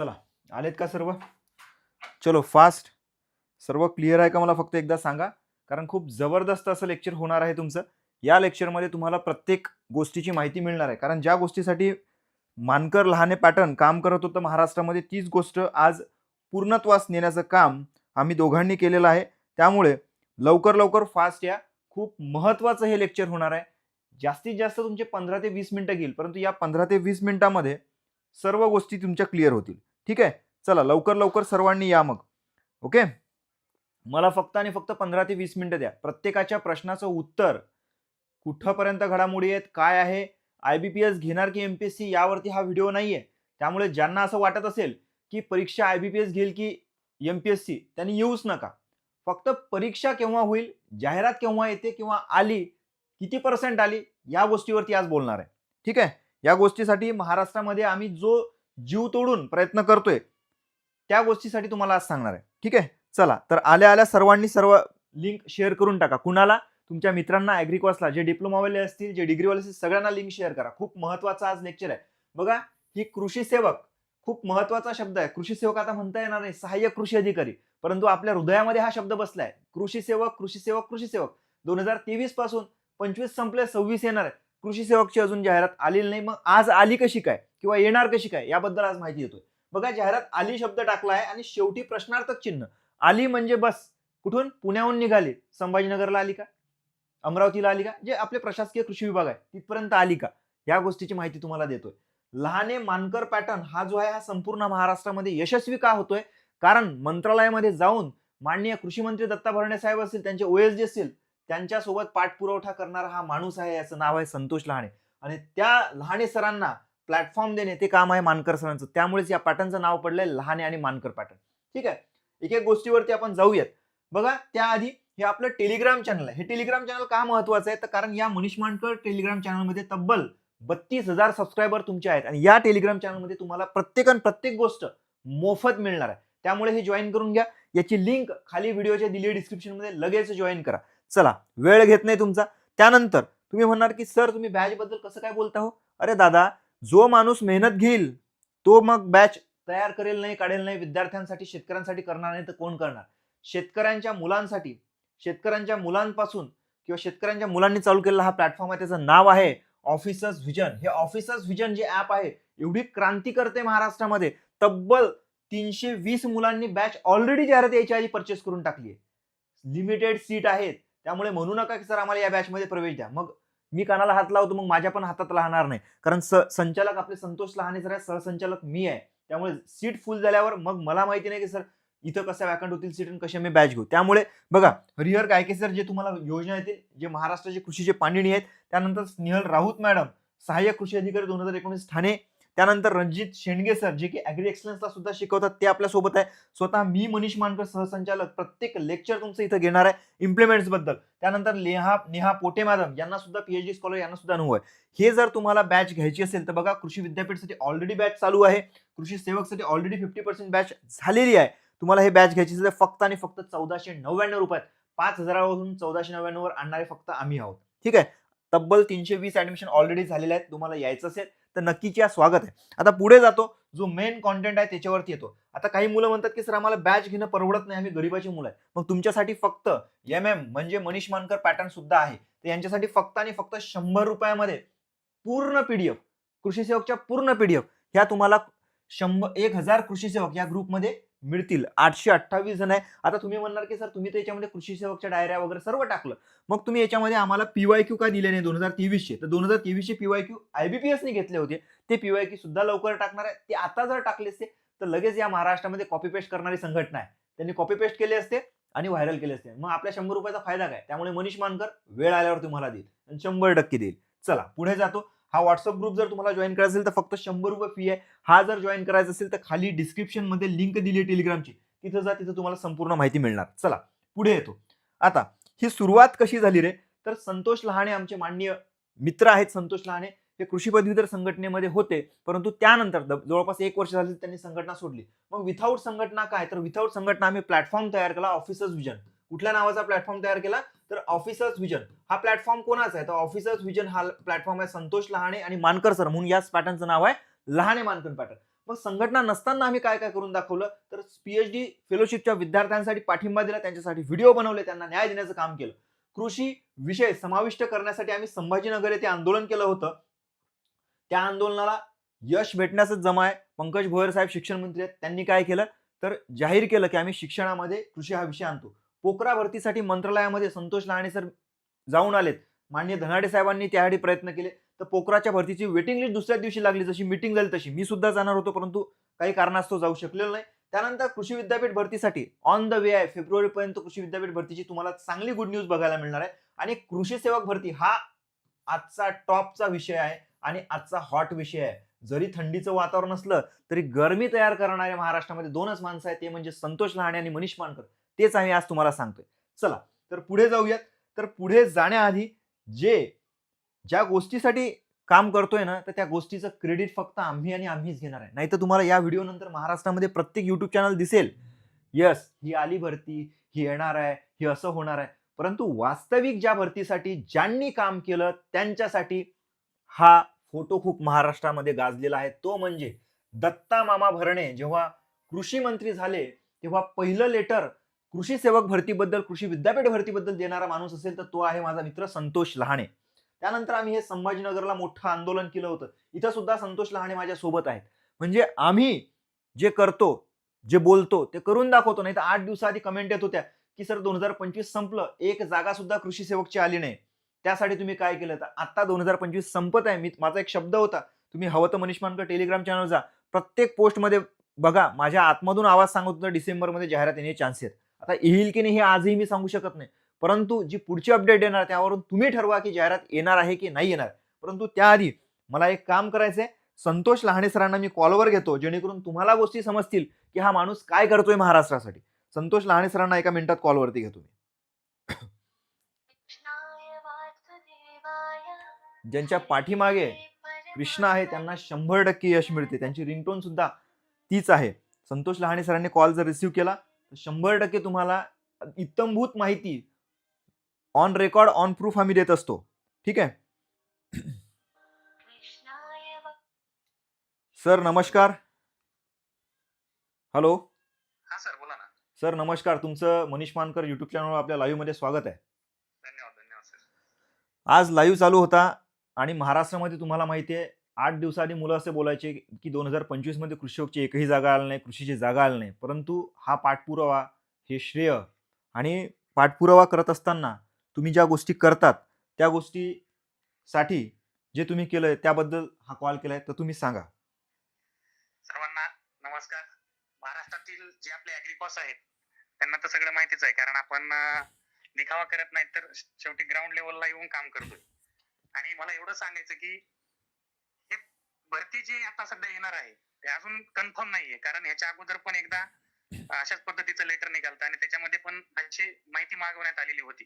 चला आलेत का सर्व? चलो फास्ट सर्व क्लिअर आहे का मला? फक्त एकदा सांगा. कारण खूप जबरदस्त असं लेक्चर होणार आहे तुमचं. या लेक्चरमध्ये तुम्हाला प्रत्येक गोष्टीची माहिती मिळणार आहे. कारण ज्या गोष्टीसाठी मानकर लहाने पॅटर्न काम करत होतं महाराष्ट्रामध्ये तीच गोष्ट आज पूर्णत्वास नेण्याचं काम आम्ही दोघांनी केलेलं आहे. त्यामुळे लवकर लवकर फास्ट या. खूप महत्त्वाचं हे लेक्चर होणार आहे. जास्तीत जास्त तुमचे पंधरा ते वीस मिनटं घेईल. परंतु या पंधरा ते वीस मिनटामध्ये सर्व गोष्टी तुमच्या क्लिअर होतील. ठीक आहे? चला लवकर लवकर सर्वांनी या मग. ओके? मला फक्त आणि फक्त पंधरा ते वीस मिनिटं द्या. प्रत्येकाच्या प्रश्नाचं उत्तर. कुठंपर्यंत घडामोडी आहेत? काय आहे? आय बी पी एस घेणार की एम पी एस सी यावरती हा व्हिडिओ नाही आहे त्यामुळे ज्यांना असं वाटत असेल की परीक्षा आय बी पी एस घेईल की एम पी एस सी त्यांनी येऊच नका. फक्त परीक्षा केव्हा होईल? जाहिरात केव्हा येते किंवा आली? किती पर्सेंट आली? या गोष्टीवरती आज बोलणार आहे. ठीक आहे? या गोष्टीसाठी महाराष्ट्रामध्ये आम्ही जो जीव तोडून प्रयत्न करतोय त्या गोष्टीसाठी तुम्हाला आज सांगणार आहे. ठीक आहे? चला तर आल्या आल्या सर्वांनी सर्व लिंक शेअर करून टाका. कुणाला? तुमच्या मित्रांना ॲग्रिकॉसला जे डिप्लोमावाले असतील जे डिग्रीवाले असतील सगळ्यांना लिंक शेअर करा. खूप महत्त्वाचा आज लेक्चर आहे. बघा ही कृषी सेवक खूप महत्त्वाचा शब्द आहे. कृषी सेवक आता म्हणता येणार नाही. सहाय्यक कृषी अधिकारी. परंतु आपल्या हृदयामध्ये हा शब्द बसलाय. कृषी सेवक कृषी सेवक कृषी सेवक. दोन हजार तेवीसपासून पंचवीस संपले सव्वीस येणार आहे. कृषी सेवकची अजून जाहिरात आलेली नाही. मग आज आली कशी काय? किंवा येणार कशी काय याबद्दल आज माहिती देतोय. बघा जाहिरात आली शब्द टाकला आहे आणि शेवटी प्रश्नार्थक चिन्ह. आली म्हणजे बस. कुठून? पुण्याहून निघाली. संभाजीनगरला आली का? अमरावतीला आली का? जे आपले प्रशासकीय कृषी विभाग आहे तिथपर्यंत आली का? या गोष्टीची माहिती तुम्हाला देतोय. लहाने मानकर पॅटर्न हा जो आहे हा संपूर्ण महाराष्ट्रामध्ये यशस्वी का होतोय? कारण मंत्रालयामध्ये जाऊन माननीय कृषी मंत्री दत्ता भरणे साहेब असतील त्यांचे ओएस जे असतील त्यांच्यासोबत पाठपुरवठा करणारा हा माणूस आहे याचं नाव आहे संतोष लहाणे. आणि त्या लहाने सरांना प्लॅटफॉर्म देणे ते काम आहे मानकर सरांचं. त्यामुळेच या पॅटर्नचं नाव पडलंय लहाने आणि मानकर पॅटर्न ठीक आहे? एक एक गोष्टीवरती आपण जाऊयात. बघा त्याआधी हे आपलं टेलिग्राम चॅनल आहे. हे टेलिग्राम चॅनल का महत्वाचं आहे? तर कारण या मनीष मानकर टेलिग्राम चॅनलमध्ये तब्बल बत्तीस हजार सबस्क्रायबर तुमचे आहेत. आणि या टेलिग्राम चॅनलमध्ये तुम्हाला प्रत्येकान प्रत्येक गोष्ट मोफत मिळणार आहे. त्यामुळे हे जॉईन करून घ्या. याची लिंक खाली व्हिडिओच्या दिली डिस्क्रिप्शनमध्ये लगेच जॉईन करा. चला वेळ घेत नाही तुमचा. त्यानंतर तुम्ही म्हणणार की सर तुम्ही बॅच बद्दल कसं काय बोलता हो? अरे दादा जो माणूस मेहनत घेईल तो मग बॅच तयार करेल नाही काढेल नाही विद्यार्थ्यांसाठी शेतकऱ्यांसाठी करणार नाही तर कोण करणार? शेतकऱ्यांच्या मुलांसाठी शेतकऱ्यांच्या मुलांपासून किंवा शेतकऱ्यांच्या मुलांनी चालू केलेला हा प्लॅटफॉर्म आहे त्याचं नाव आहे ऑफिसर्स व्हिजन. हे ऑफिसर्स व्हिजन जे ऍप आहे एवढी क्रांती करते महाराष्ट्रामध्ये तब्बल तीनशे वीस मुलांनी बॅच ऑलरेडी जाहिरात यायच्या आधी परचेस करून टाकली आहे. लिमिटेड सीट आहेत. त्यामुळे म्हणू नका की सर आम्हाला या बॅचमध्ये प्रवेश द्या. मग मी कानाला हात लावतो मग माझ्या पण हातात राहणार नाही. कारण स संचालक आपले संतोष लहाने सर सहसंचालक मी आहे. त्यामुळे सीट फुल झाल्यावर मग मला माहिती नाही की सर इथं कसं वॅकंट होतील सीट आणि कसे मी बॅच घेऊ? त्यामुळे बघा हरिहर गायके सर जे तुम्हाला योजना येतील जे महाराष्ट्राचे कृषीचे पाणिणी आहेत त्यानंतर स्नेहल राऊत मॅडम सहाय्यक कृषी अधिकारी दोन हजार एकोणीस ठाणे त्यानंतर रणजित शेंडगे सर जे की ॲग्री एक्सलन्सला सुद्धा शिकवतात ते आपल्यासोबत आहे. स्वतः मी मनीष मानकर सहसंचालक प्रत्येक लेक्चर तुमचं इथं घेणार आहे इम्प्लिमेंट्सबद्दल त्यानंतर नेहा नेहा पोटे मॅडम यांना सुद्धा पीएचडी स्कॉलर यांना सुद्धा अनुभव आहे. हे जर तुम्हाला बॅच घ्यायची असेल तर बघा कृषी विद्यापीठसाठी ऑलरेडी बॅच चालू आहे. कृषी सेवकसाठी ऑलरेडी फिफ्टी पर्सेंट बॅच झालेली आहे. तुम्हाला हे बॅच घ्यायची असेल तर फक्त आणि फक्त चौदाशे नव्याण्णव रुपयात पाच हजारावरून चौदाशे नव्याण्णववर आणणारे फक्त आम्ही आहोत. ठीक आहे? तब्बल तीनशे वीस ऍडमिशन ऑलरेडी झालेले आहेत. तुम्हाला यायचं असेल तर नक्कीच या स्वागत आहे. आता पुढे जातो. जो मेन कॉन्टेंट आहे त्याच्यावरती येतो. आता काही मुलं म्हणतात की सर आम्हाला बॅच घेणं परवडत नाही. आम्ही गरीबाची मुलं आहे. मग तुमच्यासाठी फक्त एम एम म्हणजे मनीष मानकर पॅटर्न सुद्धा आहे. तर यांच्यासाठी फक्त आणि फक्त शंभर रुपयामध्ये पूर्ण पीडीएफ कृषी सेवकच्या पूर्ण पीडीएफ ह्या तुम्हाला शंभर एक हजार कृषी सेवक या ग्रुपमध्ये मिळतील. आठशे अठ्ठावीस जण आहे. आता तुम्ही म्हणणार की सर तुम्ही तर याच्यामध्ये कृषी सेवकच्या डायऱ्या वगैरे सर्व टाकलं. मग तुम्ही याच्यामध्ये आम्हाला पीवाय क्यू का दिले नाही दोन हजार तेवीसशे? तर दोन हजार तेवीसशे पीवाय क्यू आयबीपीएसने घेतले होते. ते पीवाय क्यू सुद्धा लवकर टाकणार आहे. ते आता जर टाकले असते तर लगेच या महाराष्ट्रामध्ये कॉपी पेस्ट करणारी संघटना आहे. त्यांनी कॉपी पेस्ट केले असते आणि व्हायरल केले असते. मग आपल्या शंभर रुपयाचा फायदा काय? त्यामुळे मनीष मानकर वेळ आल्यावर तुम्हाला देईल आणि शंभर टक्के देईल. चला पुढे जातो. हा व्हॉट्सअप ग्रुप जर तुम्हाला जॉईन करायचा असेल तर फक्त शंभर रुपये फी आहे. हा जर जॉईन करायचा असेल तर खाली डिस्क्रिप्शनमध्ये लिंक दिली आहे टेलिग्रामची तिथं जा तिथं तुम्हाला संपूर्ण माहिती मिळणार. चला पुढे येतो. आता ही सुरुवात कशी झाली रे? तर संतोष लहाने आमचे माननीय मित्र आहेत संतोष लहाने हे कृषी पदवीधर संघटनेमध्ये होते परंतु त्यानंतर द- जवळपास एक वर्ष झाली त्यांनी संघटना सोडली. मग विथाऊट संघटना काय? तर विथाऊट संघटना आम्ही प्लॅटफॉर्म तयार केला ऑफिसर्स विजन कुठल्या नावाचा प्लॅटफॉर्म तयार केला? तर ऑफिसर्स विजन हा प्लॅटफॉर्म कोणाचा आहे? तर ऑफिसर्स विजन हा प्लॅटफॉर्म आहे संतोष लहाने आणि मानकर सर म्हणून याच पॅटर्नचं नाव आहे लहाने मानकर पॅटर्न. मग संघटना नसताना आम्ही काय काय करून दाखवलं? तर पीएचडी फेलोशिपच्या विद्यार्थ्यांसाठी पाठिंबा दिला त्यांच्यासाठी व्हिडिओ बनवले त्यांना न्याय देण्याचं काम केलं. कृषी विषय समाविष्ट करण्यासाठी आम्ही संभाजीनगर येथे आंदोलन केलं होतं. त्या आंदोलनाला यश भेटण्यासच जमा आहे. पंकज भोयर साहेब शिक्षण मंत्री आहेत त्यांनी काय केलं? तर जाहीर केलं की आम्ही शिक्षणामध्ये कृषी हा विषय आणतो. पोकरा भरतीसाठी मंत्रालयामध्ये संतोष लहाणे सर जाऊन आलेत. माननीय धनाडे साहेबांनी त्यासाठी प्रयत्न केले. तर पोकराच्या भरतीची वेटिंग लिस्ट दुसऱ्या दिवशी लागली. जशी मिटिंग झाली तशी. मी सुद्धा जाणार होतो परंतु काही कारणास्तव जाऊ शकलेलो नाही. त्यानंतर कृषी विद्यापीठ भरतीसाठी ऑन द वे आहे. फेब्रुवारीपर्यंत कृषी विद्यापीठ भरतीची तुम्हाला चांगली गुड न्यूज बघायला मिळणार आहे. आणि कृषी सेवक भरती हा आजचा टॉपचा विषय आहे आणि आजचा हॉट विषय आहे. जरी थंडीचं वातावरण असलं तरी गरमी तयार करणारे महाराष्ट्रामध्ये दोनच माणसं आहेत. ते म्हणजे संतोष लहाणे आणि मनीष मानकर. तेच आम्ही आज तुम्हाला सांगतोय. चला तर पुढे जाऊयात. तर पुढे जाण्याआधी जे ज्या गोष्टीसाठी काम करतोय ना तर त्या गोष्टीचं क्रेडिट फक्त आम्ही आणि आम्हीच घेणार आहे. नाही तर तुम्हाला या व्हिडिओ नंतर महाराष्ट्रामध्ये प्रत्येक युट्यूब चॅनल दिसेल. यस ही आली भरती ही येणार आहे ही असं होणार आहे. परंतु वास्तविक ज्या भरतीसाठी ज्यांनी काम केलं त्यांच्यासाठी हा फोटो खूप महाराष्ट्रामध्ये गाजलेला आहे. तो म्हणजे दत्ता मामा भरणे. जेव्हा कृषी मंत्री झाले तेव्हा पहिलं लेटर कृषी सेवक भरतीबद्दल कृषी विद्यापीठ भरतीबद्दल देणारा माणूस असेल तर तो आहे माझा मित्र संतोष लहाणे. त्यानंतर आम्ही हे संभाजीनगरला मोठं आंदोलन केलं होतं. इथं सुद्धा संतोष लहाणे माझ्या सोबत आहेत. म्हणजे आम्ही जे करतो जे बोलतो ते करून दाखवतो. नाही तर आठ दिवसाआधी कमेंट येत होत्या की सर दोन हजार पंचवीस संपलं. एक जागा सुद्धा कृषी सेवकची आली नाही. त्यासाठी तुम्ही काय केलं? तर आता दोन हजार पंचवीस संपत आहे. मी माझा एक शब्द होता. तुम्ही हवं तर मनीष मानकर टेलिग्राम चॅनल जा. प्रत्येक पोस्टमध्ये बघा माझ्या आतमधून आवाज सांगत होता डिसेंबरमध्ये जाहिरात येण्याचे चान्स आहेत. आता येईल की नाही हे आजही मी सांगू शकत नाही. परंतु जी पुढची अपडेट येणार त्यावरून तुम्ही ठरवा की जाहिरात येणार आहे की नाही येणार. परंतु त्याआधी मला एक काम करायचंय. संतोष लहाणे सरांना मी कॉलवर घेतो जेणेकरून तुम्हाला गोष्टी समजतील की हा माणूस काय करतोय महाराष्ट्रासाठी. संतोष लहाणे सरांना एका मिनिटात कॉलवरती घेतो मी. ज्यांच्या पाठीमागे कृष्ण आहे त्यांना शंभर टक्के यश मिळते. त्यांची रिंगटोन सुद्धा तीच आहे. संतोष लहाणे सरांनी कॉल जर रिसिव्ह केला शंभर टक्के तुम्हाला इत्तमभूत माहिती ऑन रेकॉर्ड ऑन प्रूफ आम्ही देत असतो. ठीक आहे? सर नमस्कार. हॅलो हा सर बोला ना. सर नमस्कार. तुमचं मनीष मानकर युट्यूब चॅनलवर आपल्या लाईव्हमध्ये स्वागत आहे. धन्यवाद धन्यवाद सर. आज लाईव्ह चालू होता आणि महाराष्ट्रामध्ये तुम्हाला माहिती आहे आठ दिवसाआधी मुलं असे बोलायचे की दोन हजार पंचवीसमध्ये कृषीची एकही जागा आली नाही कृषीची जागा आली नाही. परंतु हा पाठपुरावा हे श्रेय आणि पाठपुरावा करत असताना तुम्ही ज्या गोष्टी करतात त्या गोष्टीसाठी जे तुम्ही केलंय त्याबद्दल हा कॉल केलाय तर तुम्ही सांगा. सर्वांना नमस्कार. महाराष्ट्रातील जे आपले अॅग्रिकॉस आहेत त्यांना तर सगळं माहितीच आहे कारण आपण दिखावा करत नाही तर शेवटी ग्राउंड लेवलला येऊन काम करतोय. आणि मला एवढं सांगायचं की भरती जी आता सध्या येणार आहे ते अजून कन्फर्म नाहीये. कारण ह्याच्या अगोदर पण एकदा अशाच पद्धतीचं लेटर निघालतं आणि त्याच्यामध्ये पण अशी माहिती मागवण्यात आलेली होती.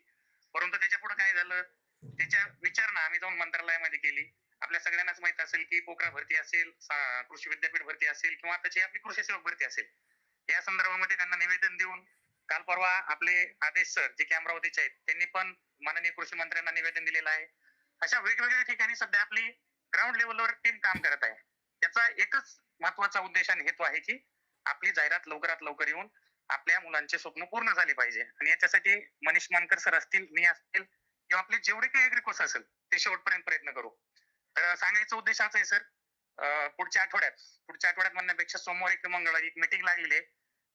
परंतु त्याच्या पुढे काय झालं? त्याच्या विचारणा आम्ही जाऊन मंत्रालयामध्ये केली. आपल्या सगळ्यांनाच माहीत असेल की पोकरा भरती असेल कृषी विद्यापीठ भरती असेल किंवा त्याची आपली कृषी सेवक भरती असेल. या संदर्भामध्ये त्यांना निवेदन देऊन काल परवा आपले आदेश सर जे की अमरावतीचे आहेत त्यांनी पण माननीय कृषी मंत्र्यांना निवेदन दिलेलं आहे. अशा वेगवेगळ्या ठिकाणी सध्या आपली ग्राउंड लेवलवर टीम काम करत आहे. त्याचा एकच महत्त्वाचा उद्देश आणि हेतू आहे की आपली जाहिरात लवकरात लवकर येऊन आपल्या मुलांचे स्वप्न पूर्ण झाले पाहिजे. आणि याच्यासाठी मनीष मानकर सर असतील मी असतील किंवा आपले जेवढे काही अग्रिकोर्स असेल ते शेवटपर्यंत प्रयत्न करू. तर सांगायचा उद्देश हाच आहे सर पुढच्या आठवड्यात पुढच्या आठवड्यात म्हणण्यापेक्षा सोमवारी किंवा मंगळवारी एक मिटिंग लागलेली आहे.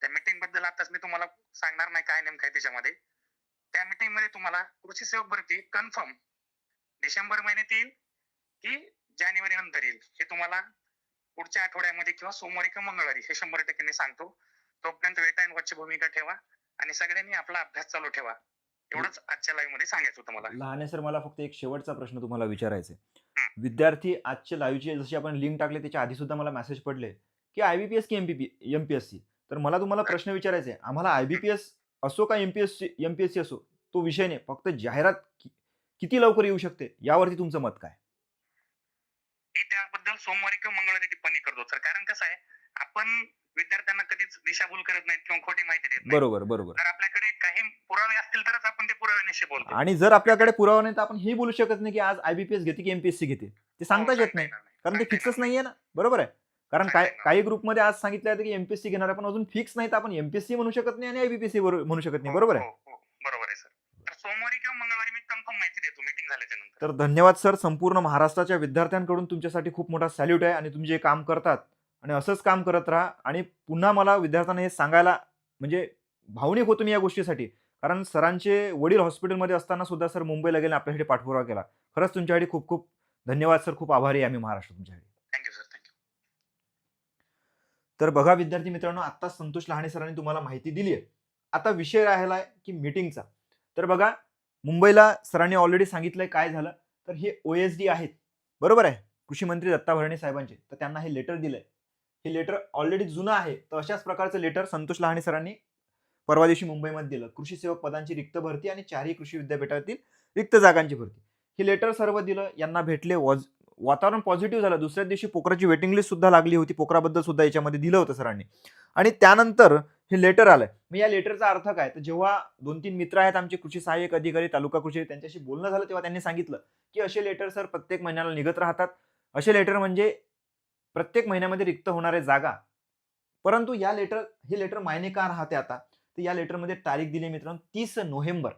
त्या मिटिंगबद्दल आताच मी तुम्हाला सांगणार नाही काय नेमकं आहे त्याच्यामध्ये. त्या मिटिंगमध्ये तुम्हाला कृषी सेवक भरती कन्फर्म डिसेंबर महिन्यात येईल की जानेवारी नंतर येईल. हे तुम्हाला पुढच्या आठवड्यामध्ये किंवा सोमवारी किंवा मंगळवारी हे शंभर टक्के मी सांगतो. तोपर्यंत वेट अँड वॉचची भूमिका ठेवा आणि सगळ्यांनी आपला अभ्यास चालू ठेवा. एवढंच आजच्या लाईव्हमध्ये सांगायचं होतं मला. लहाने सर मला फक्त एक शेवटचा प्रश्न तुम्हाला विचारायचा आहे. विद्यार्थी आजचे लाईव्हचे जशी आपण लिंक टाकले त्याच्या आधी सुद्धा मला मेसेज पडले की आयबीपीएस की एमपीपी एमपीएससी तर मला तुम्हाला प्रश्न विचारायचा आहे. आम्हाला आयबीपीएस असो का एमपीएससी एमपीएससी असो तो विषय नाही. फक्त जाहिरात किती लवकर येऊ शकते? यावरती तुमचं मत काय? सोमवारी किंवा मंगळवारी टिप्पणी करतो. सर कारण कसं आहे आपण विद्यार्थ्यांना कधीच दिशाभूल करत नाहीत किंवा खोटी माहिती देत नाही बरोबर बरोबर. जर आपल्याकडे काही पुरावे असतील तरच आपण ते पुराव्यानिशी बोलतो. आणि जर आपल्याकडे पुरावा नाही तर आपण हे बोलू शकत नाही की आज आयबीपीएस घेते की एमपीएससी घेते. ते सांगताच येत नाही. कारण ते फिक्सच नाहीये ना. बरोबर आहे. कारण काय. काही ग्रुपमध्ये आज सांगितलं आहे की एमपीएससी घेणार आहे पण अजून फिक्स नाही तर आपण एमपीएससी म्हणू शकत नाही आणि आयबीपीएससी म्हणू शकत नाही. बरोबर आहे हो, हो, बरोबर आहे सर तर सोमवारी किंवा मंगळवारी मी कन्फर्म माहिती देतो मीटिंग झाल्याच्यानंतर तर धन्यवाद सर. संपूर्ण महाराष्ट्राच्या विद्यार्थ्यांकडून तुमच्यासाठी खूप मोठा सॅल्यूट आहे आणि तुम्ही जे काम करतात आणि असंच काम करत राहा आणि पुन्हा मला विद्यार्थ्यांना हे सांगायला म्हणजे भावनिक होतो मी या गोष्टीसाठी. कारण सरांचे वडील हॉस्पिटलमध्ये असताना सुद्धा सर मुंबईला गेले आणि आपल्यासाठी पाठपुरावा केला. खरंच तुमच्यासाठी खूप खूप धन्यवाद सर. खूप आभारी आहे आम्ही महाराष्ट्र तुमच्यासाठी. थँक्यू सर थँक्यू तर बघा विद्यार्थी मित्रांनो आता संतोष लहाने सरांनी तुम्हाला माहिती दिली आहे आता विषय राहिला आहे की मीटिंगचा तर बघा मुंबईला सरांनी ऑलरेडी सांगितलंय काय झालं तर हे ओ एस डी आहेत. बरोबर आहे? कृषी मंत्री दत्ता भरणे साहेबांचे. तर त्यांना हे लेटर दिलंय. हे लेटर ऑलरेडी जुनं आहे. तर अशाच प्रकारचं लेटर संतोष लहाणे सरांनी परवा दिवशी मुंबईमध्ये दिलं. कृषी सेवक पदांची रिक्त भरती आणि चारही कृषी विद्यापीठातील रिक्त जागांची भरती. हे लेटर सर्व दिलं. यांना भेटले. वॉज वातावरण पॉझिटिव्ह झालं. दुसऱ्या दिवशी पोकराची वेटिंग लिस्ट सुद्धा लागली होती. पोकराबद्दल सुद्धा याच्यामध्ये दिलं होतं सरांनी. आणि त्यानंतर हे लेटर आलंय. मग या लेटरचा अर्थ काय? तर जेव्हा दोन तीन मित्र आहेत आमचे कृषी सहाय्यक अधिकारी तालुका कृषी त्यांच्याशी बोलणं झालं तेव्हा त्यांनी सांगितलं की असे लेटर सर प्रत्येक महिन्याला निघत राहतात. असे लेटर म्हणजे प्रत्येक महिन्यामध्ये रिक्त होणारे जागा. परंतु या लेटर हे लेटर मायने का राहते आता. तर या लेटरमध्ये तारीख दिली मित्रांनो तीस नोव्हेंबर.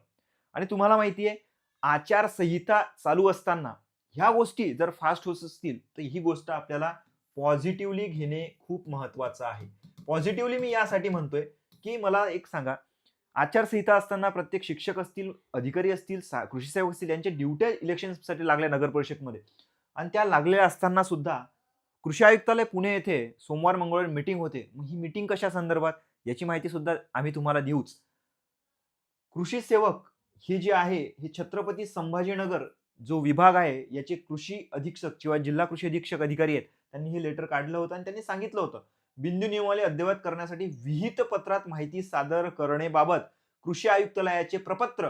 आणि तुम्हाला माहिती आहे आचारसंहिता चालू असताना ह्या गोष्टी जर फास्ट होत असतील तर ही गोष्ट आपल्याला पॉझिटिव्हली घेणे खूप महत्वाचं आहे. पॉझिटिव्हली मी यासाठी म्हणतोय की मला एक सांगा. आचारसंहिता असताना प्रत्येक शिक्षक असतील अधिकारी असतील सा- कृषी सेवक असतील यांच्या ड्युट्या इलेक्शनसाठी लागल्या नगर परिषदमध्ये. आणि त्या लागलेल्या असताना सुद्धा कृषी आयुक्तालय पुणे येथे सोमवार मंगळवार मीटिंग होते. मग ही मीटिंग कशा संदर्भात? याची माहिती सुद्धा आम्ही तुम्हाला देऊच. कृषी सेवक हे जे आहे हे छत्रपती संभाजीनगर जो विभाग आहे याचे कृषी अधीक्षक किंवा जिल्हा कृषी अधीक्षक अधिकारी आहेत त्यांनी हे लेटर काढलं होतं आणि त्यांनी सांगितलं होतं. बिंदू नियमावली अद्ययावत करण्यासाठी विहित पत्रात माहिती सादर करणेबाबत कृषी आयुक्तालयाचे प्रपत्र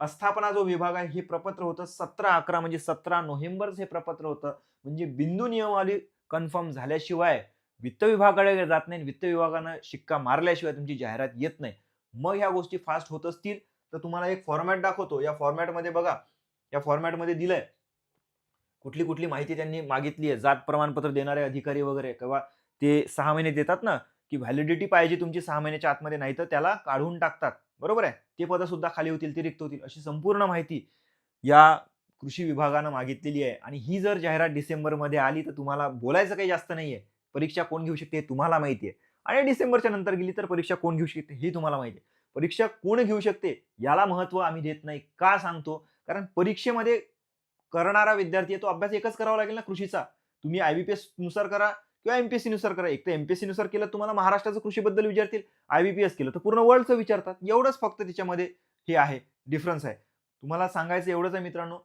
अस्थापना जो विभाग आहे हे प्रपत्र होतं सतरा अकरा म्हणजे सतरा नोव्हेंबर हे प्रपत्र होतं. म्हणजे बिंदू नियमावली कन्फर्म झाल्याशिवाय वित्त विभागाकडे जात नाही वित्त विभागानं शिक्का मारल्याशिवाय तुमची जाहिरात येत नाही. मग ह्या गोष्टी फास्ट होत असतील. तर तुम्हाला एक फॉर्मॅट दाखवतो. या फॉर्मॅटमध्ये बघा. या फॉर्मॅटमध्ये दिलंय. कुठली कुठली माहिती त्यांनी मागितली आहे. जात प्रमाणपत्र देणारे अधिकारी वगैरे किंवा ते सहा महिने देतात ना की व्हॅलिडिटी पाहिजे तुमची सहा महिन्याच्या आतमध्ये नाही तर त्याला काढून टाकतात. बरोबर आहे? ते पदं सुद्धा खाली होतील ते रिक्त होतील अशी संपूर्ण माहिती या कृषी विभागानं मागितलेली आहे. आणि ही जर जाहिरात डिसेंबरमध्ये आली तर तुम्हाला बोलायचं काही जास्त नाही आहे परीक्षा कोण घेऊ शकते हे तुम्हाला माहिती आहे आणि डिसेंबरच्या नंतर गेली तर परीक्षा कोण घेऊ शकते हे तुम्हाला माहिती आहे परीक्षा कोण घेऊ शकते याला महत्त्व आम्ही देत नाही. का सांगतो? कारण परीक्षेमध्ये करणारा विद्यार्थी आहे तो अभ्यास एकच करावा लागेल ना कृषीचा. तुम्ही आय बी पी एसनुसार करा किंवा एमपीएससी नुसार करा. एक तर एमपीएससी नुसार केलं तुम्हाला महाराष्ट्राचं कृषीबद्दल विचारतील आयबीपीएस केलं तर पूर्ण वर्ल्डचं विचारतात. एवढंच फक्त त्याच्यामध्ये हे आहे डिफरन्स आहे. तुम्हाला सांगायचं एवढंच आहे मित्रांनो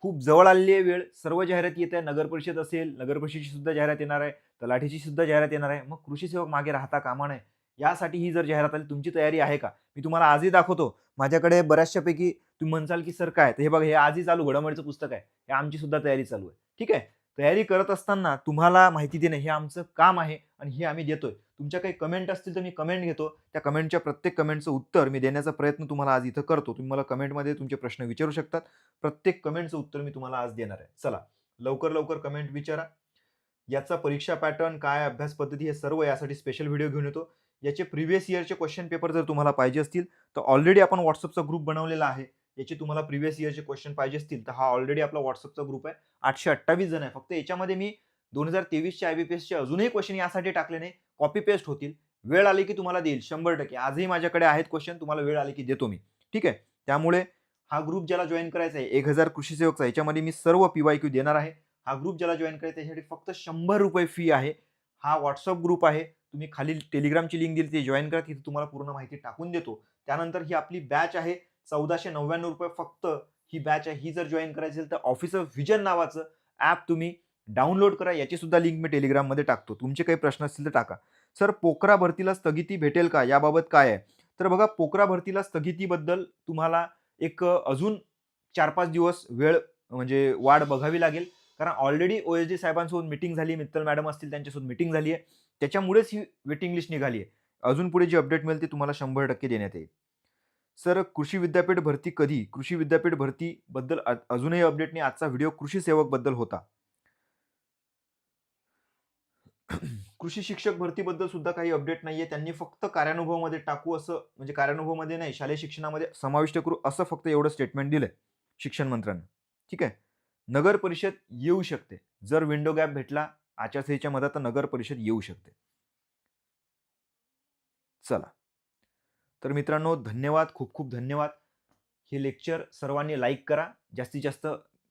खूप जवळ आलेली आहे वेळ. सर्व जाहिरात येत आहे. नगर परिषद असेल नगर परिषदेची सुद्धा जाहिरात येणार आहे तलाठीची सुद्धा जाहिरात येणार आहे. मग कृषी सेवक मागे राहता कामा नये. यासाठी ही जर जाहिरात आली तुमची तयारी आहे का? मी तुम्हाला आजही दाखवतो. माझ्याकडे बऱ्याचशापैकी तुम्ही म्हणसाल की सर काय? तर हे बघा हे आजही चालू घडामोडीचं पुस्तक आहे. हे आमची सुद्धा तयारी चालू आहे. ठीक आहे? तयारी करत असताना तुम्हाला माहिती देणं हे आमचं काम आहे आणि हे आम्ही देतोय. तुमच्या काही कमेंट असतील तर मी कमेंट घेतो. त्या कमेंटच्या प्रत्येक कमेंटचं उत्तर मी देण्याचा प्रयत्न तुम्हाला आज इथं करतो. तुम्ही मला कमेंटमध्ये तुमचे प्रश्न विचारू शकतात. प्रत्येक कमेंटचं उत्तर मी तुम्हाला आज देणार आहे. चला लवकर लवकर कमेंट विचारा. याचा परीक्षा पॅटर्न काय अभ्यास पद्धती हे सर्व यासाठी स्पेशल व्हिडिओ घेऊन येतो. याचे प्रिव्हियस इयरचे क्वेश्चन पेपर जर तुम्हाला पाहिजे असतील तर ऑलरेडी आपण व्हॉट्सअपचा ग्रुप बनवलेला आहे. याचे तुम्हाला प्रिव्हियस इयरचे क्वेश्चन पाहिजे असतील तर हा ऑलरेडी आपला व्हॉट्सअपचा ग्रुप आहे. आठशे अठ्ठावीस जण आहे. फक्त याच्यामध्ये मी दोन हजार तेवीसचे एसचे अजूनही क्वेश्चन यासाठी टाकले नाही. कॉपी पेस्ट होतील. वेळ आली की तुम्हाला देईल. शंभर टक्के. आजही माझ्याकडे आहेत क्वेश्चन तुम्हाला वेळ आली की देतो मी. ठीक आहे? त्यामुळे हा ग्रुप ज्याला जॉईन करायचा आहे एक हजार कृषी सेवकचा याच्यामध्ये मी सर्व पीवाय क्यू देणार आहे. हा ग्रुप ज्याला जॉईन करायचा आहे त्यासाठी फक्त शंभर रुपये फी आहे. हा व्हॉट्सअप ग्रुप आहे. तुम्ही खाली टेलिग्रामची लिंक दिली ती जॉईन करा. तिथे तुम्हाला पूर्ण माहिती टाकून देतो. त्यानंतर ही आपली बॅच आहे. चौदाशे नव्याण्णव रुपये फक्त ही बॅच आहे. ही जर जॉईन करायची असेल तर ऑफिसर व्हिजन नावाचं ॲप तुम्ही डाउनलोड करा. याची सुद्धा लिंक मी टेलिग्राममध्ये टाकतो. तुमचे काही प्रश्न असतील तर टाका. सर पोकरा भरतीला स्थगिती भेटेल का? याबाबत काय आहे? तर बघा पोकरा भरतीला स्थगितीबद्दल तुम्हाला एक अजून चार पाच दिवस वेळ म्हणजे वाढ बघावी लागेल. कारण ऑलरेडी ओ एस डी साहेबांसोबत मिटिंग झाली मित्तल मॅडम असतील त्यांच्यासोबत मिटिंग झाली आहे. त्याच्यामुळेच ही वेटिंग लिस्ट निघाली आहे. अजून पुढे जी अपडेट मिळेल ती तुम्हाला शंभर टक्के देण्यात येईल. सर कृषी विद्यापीठ भरती कधी? कृषी विद्यापीठ भरतीबद्दल अजूनही अपडेट नाही आजचा व्हिडिओ कृषी सेवकबद्दल होता. कृषी शिक्षक भरतीबद्दल सुद्धा काही अपडेट नाहीये. त्यांनी फक्त कार्यानुभवामध्ये टाकू असं म्हणजे कार्यानुभवामध्ये नाही शालेय शिक्षणामध्ये समाविष्ट करू असं फक्त एवढं स्टेटमेंट दिलंय शिक्षण मंत्र्यांना. ठीक आहे? नगर परिषद येऊ शकते. जर विंडो गॅप भेटला आचारसंहितेच्या मधात तर नगर परिषद येऊ शकते. चला. तर मित्रांनो धन्यवाद खूप खूप धन्यवाद. हे लेक्चर सर्वांनी लाईक करा जास्तीत जास्त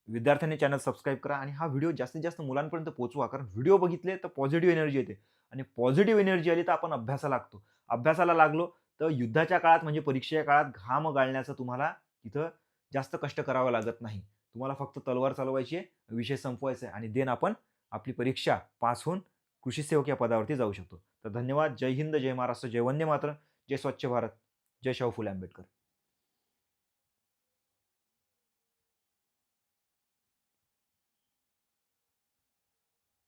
विद्यार्थ्यांनी चॅनल सबस्क्राईब करा आणि हा व्हिडिओ जास्तीत जास्त मुलांपर्यंत पोहोचवा. कारण व्हिडिओ बघितले तर पॉझिटिव्ह एनर्जी येते आणि पॉझिटिव्ह एनर्जी आली तर आपण अभ्यासाला लागतो. अभ्यासाला लागलो तर युद्धाच्या काळात म्हणजे परीक्षेच्या काळात घाम गाळण्याचं तुम्हाला तिथं जास्त कष्ट करावं लागत नाही. तुम्हाला फक्त तलवार चालवायची आहे विषय संपवायचा आहे आणि देन आपण आपली परीक्षा पास होऊन कृषी सेवक या पदावरती जाऊ शकतो. तर धन्यवाद जय हिंद जय महाराष्ट्र जय वंदे मात्र जय स्वच्छ भारत जय शाहू फुले आंबेडकर.